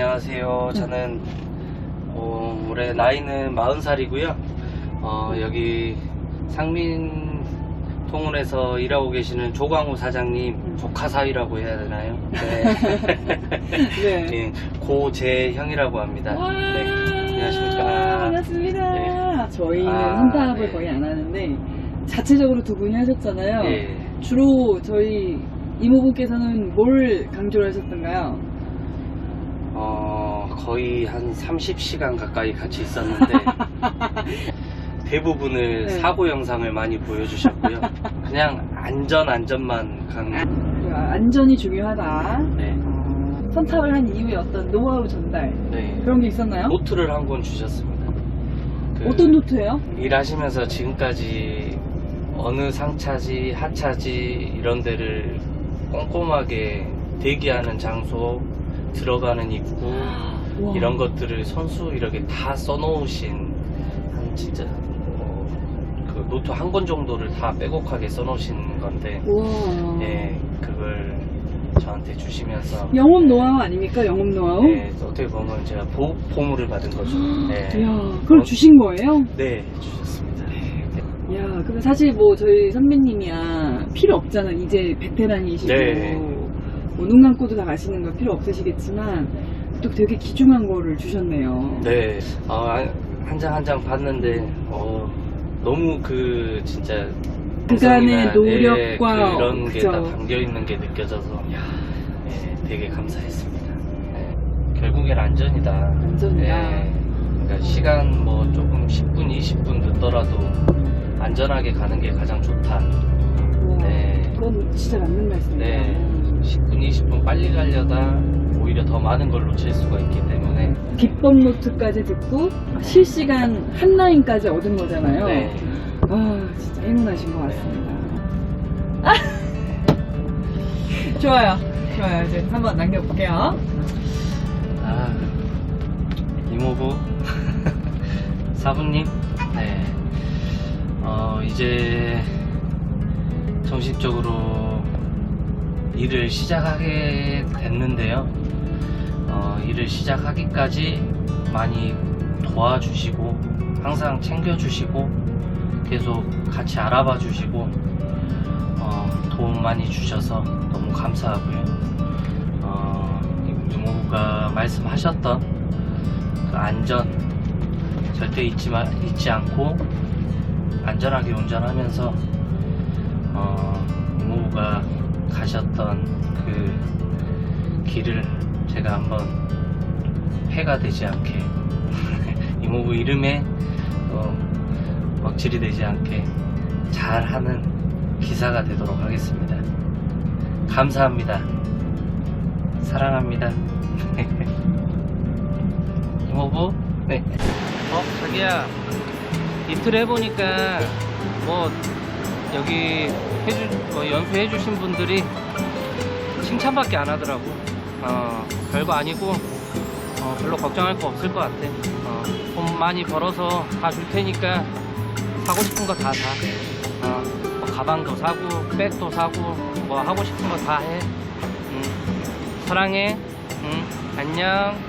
안녕하세요. 저는 어, 올해 나이는 40살이고요. 어, 여기 상민 통운에서 일하고 계시는 조광호 사장님 조카사위라고 해야 되나요? 네. 네. 예, 고재형이라고 합니다. 와, 네. 안녕하십니까. 반갑습니다. 네. 저희는 아, 혼밥을 네. 거의 안 하는데 자체적으로 두 분이 하셨잖아요. 예. 주로 저희 이모분께서는 뭘 강조를 하셨던가요? 어, 거의 한 30시간 가까이 같이 있었는데 대부분을 네. 사고 영상을 많이 보여주셨고요. 그냥 안전 안전만 강. 그 안전이 중요하다. 네, 어, 선탑을 한 이후에 어떤 노하우 전달 네. 그런 게 있었나요? 노트를 한 권 주셨습니다. 그 어떤 노트예요? 일하시면서 지금까지 어느 상차지, 하차지 이런 데를 꼼꼼하게 대기하는 장소, 들어가는 입구 와. 이런 것들을 선수 이렇게 다 써놓으신 한 진짜 어, 그 노트 한 권 정도를 다 빼곡하게 써놓으신 건데 와. 예 그걸 저한테 주시면서 영업 노하우 아닙니까? 영업 노하우? 네, 어떻게 보면 제가 보호 포물을 받은 거죠. 네, 이야, 그걸 어, 주신 거예요? 네 주셨습니다. 네. 야, 근데 사실 뭐 저희 선배님이야 필요 없잖아. 이제 베테랑이시고 네. 뭐 눈 감고도 다 가시는 거 필요 없으시겠지만 또 되게 귀중한 거를 주셨네요. 네, 한 장 한 장 봤는데 어, 너무 그 진짜 그간의 노력과 예, 그런 게 그죠. 다 담겨 있는 게 느껴져서 예, 되게 감사했습니다. 예, 결국엔 안전이다. 안전이다. 예, 그러니까 시간 뭐 조금 10분, 20분 늦더라도 안전하게 가는 게 가장 좋다. 와, 네. 그건 진짜 맞는 말씀이에요. 네, 10분, 20분 빨리 가려다 오히려 더 많은 걸 놓칠 수가 있기 때문에 기법 노트까지 듣고 실시간 한 라인까지 얻은 거잖아요. 네. 아, 진짜 행운하신 것 같습니다. 아! 좋아요. 좋아요. 이제 한번 남겨볼게요. 아, 이모부, 사부님, 네. 어, 이제 정식적으로 일을 시작하게 됐는데요. 어, 일을 시작하기까지 많이 도와주시고, 항상 챙겨주시고, 계속 같이 알아봐 주시고, 어, 도움 많이 주셔서 너무 감사하고요. 어, 이모부가 말씀하셨던 그 안전 절대 잊지, 마, 잊지 않고 안전하게 운전하면서 어, 이모부가 가셨던 그 길을 제가 한번 해가 되지 않게 이모부 이름에 어, 먹칠이 되지 않게 잘하는 기사가 되도록 하겠습니다. 감사합니다. 사랑합니다. 이모부? 네. 어, 자기야. 이틀 해보니까, 뭐, 여기 해주, 뭐, 연수해주신 분들이 칭찬밖에 안 하더라고. 어, 별거 아니고, 어, 별로 걱정할 거 없을 것 같아. 어, 돈 많이 벌어서 다 줄 테니까, 사고 싶은 거 다 사. 어, 뭐 가방도 사고, 백도 사고, 뭐 하고 싶은 거 다 해. 응. 사랑해. 응. 안녕.